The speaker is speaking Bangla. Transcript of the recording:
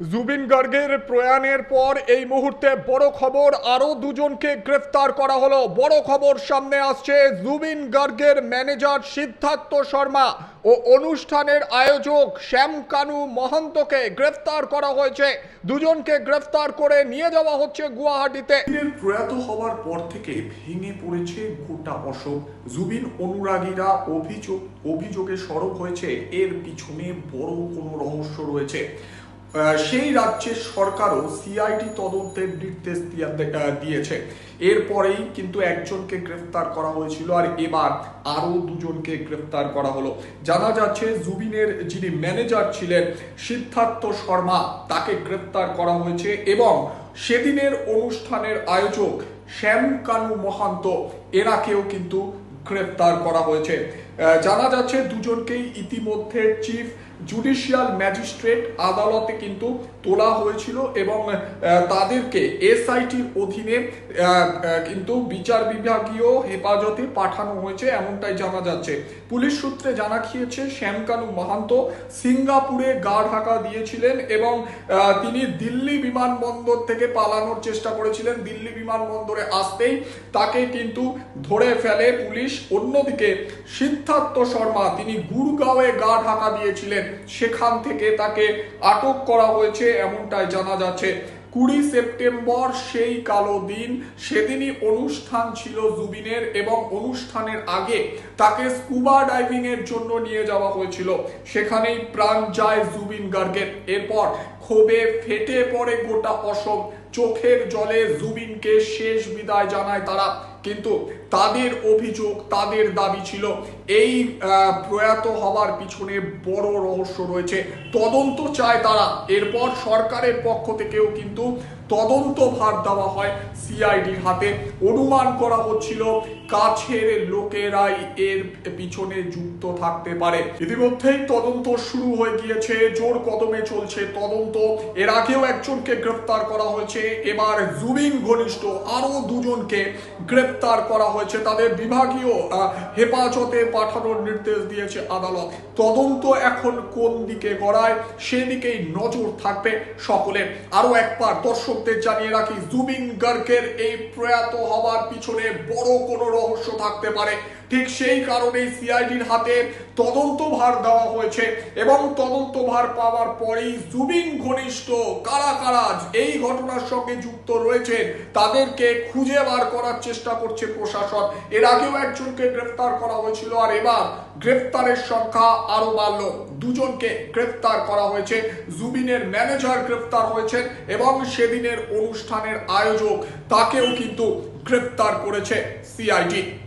জুবিন গার্গের প্রয়াণের পর এই মুহূর্তে বড় খবর, আরও দুজনকে গ্রেফতার করা হলো। বড় খবর সামনে আসছে জুবিন গার্গের ম্যানেজার সিদ্ধার্থ শর্মা ও অনুষ্ঠানের আয়োজক শ্যাম কানু মহন্তকে গ্রেফতার করা হয়েছে। দুজনকে গ্রেফতার করে নিয়ে যাওয়া হচ্ছে গুয়াহাটিতে। প্রয়াত হওয়ার পর থেকে ভেঙে পড়েছে গোটা অশোক। জুবিন অনুরাগীরা অভিযোগ অভিযোগে সরব হয়েছে। এর পিছনে বড় কোনো রহস্য রয়েছে। সেই রাজ্যের সরকারও সিআইডি তদন্তের নির্দেশ দিয়েছে। এরপরেই কিন্তু একজনকে গ্রেফতার করা হয়েছিল আর এবার আরও দুজনকে গ্রেফতার করা হলো। জানা যাচ্ছে জুবিনের যিনি ম্যানেজার ছিলেন, সিদ্ধার্থ শর্মা, তাকে গ্রেফতার করা হয়েছে এবং সেদিনের অনুষ্ঠানের আয়োজক শ্যাম কানু মহান্ত, এনাকেও কিন্তু গ্রেফতার করা হয়েছে। জানা যাচ্ছে দুজনকেই ইতিমধ্যে চিফ জুডিশিয়াল ম্যাজিস্ট্রেট আদালতে কিন্তু তোলা হয়েছিল এবং তাদেরকে এসআইটির অধীনে কিন্তু বিচার বিভাগীয় হেফাজতে পাঠানো হয়েছে, এমনটাই জানা যাচ্ছে। পুলিশ সূত্রে জানা গিয়েছে, শ্যামকানু মাহান্ত সিঙ্গাপুরে গা ঢাকা দিয়েছিলেন এবং তিনি দিল্লি বিমানবন্দর থেকে পালানোর চেষ্টা করেছিলেন। দিল্লি বিমানবন্দরে আসতেই তাকে কিন্তু ধরে ফেলে পুলিশ। অন্যদিকে সিদ্ধার্থ শর্মা, তিনি গুরগাঁওয়ে গা ঢাকা দিয়েছিলেন। সেখান থেকে তাকে আটক করা হয়েছে, এমনটাই জানা যাচ্ছে। কুড়ি সেপ্টেম্বর সেই কালো দিন, সেদিনই অনুষ্ঠান ছিল জুবিনের এবং অনুষ্ঠানের আগে তাকে স্কুবা ডাইভিং এর জন্য নিয়ে যাওয়া হয়েছিল। সেখানেই প্রাণ যায় জুবিন গার্গের। এরপর ক্ষোভে ফেটে পড়ে গোটা অশোক। চোখের জলে জুবিনকে শেষ বিদায় জানায় তারা। কিন্তু তাদের অভিযোগ, তাদের দাবি ছিল এই প্রয়াত হবার পিছনে বড় রহস্য রয়েছে। তদন্ত চায় তারা। এরপর সরকারের পক্ষ থেকেও কিন্তু তদন্ত ভার দেওয়া হয় সিআইডির হাতে। অনুমান করা হচ্ছিল কাছের লোকেরাই এর পিছনে যুক্ত থাকতে পারে। ইতিমধ্যেই তদন্ত শুরু হয়ে গিয়েছে, জোর কদমে চলছে তদন্ত। এর আগেও একজনকে গ্রেফতার করা হয়েছে, এবার জুবিন ঘনিষ্ঠ আরও দুজনকে গ্রেফতার করা হয়েছে। তাদের বিভাগীয় হেফাজতে পাঠানোর নির্দেশ দিয়েছে আদালত। তদন্ত এখন কোন দিকে গড়ায়, সেদিকেই নজর থাকবে সকলের। আরও একবার দর্শকদের জানিয়ে রাখি জুবিন গার্গের এই প্রয়াত হবার পিছনে বড় কোনো রহস্য থাকতে পারে। ঠিক সেই কারণেই সিআইডির হাতে তদন্ত ভার দেওয়া হয়েছে এবং তদন্ত ভার পাওয়ার পরেই জুবিন ঘনিষ্ঠ কারা কারা এই ঘটনার সঙ্গে যুক্ত রয়েছেন তাদেরকে খুঁজে বার করার চেষ্টা করছে প্রশাসন। এর আগেও একজনকে গ্রেফতার করা হয়েছিল আর এবার গ্রেফতারের সংখ্যা আরও বাড়লো। দুজনকে গ্রেফতার করা হয়েছে। জুবিনের ম্যানেজার গ্রেফতার হয়েছেন এবং সেদিনের অনুষ্ঠানের আয়োজক তাকেও কিন্তু গ্রেফতার করেছে সিআইডি।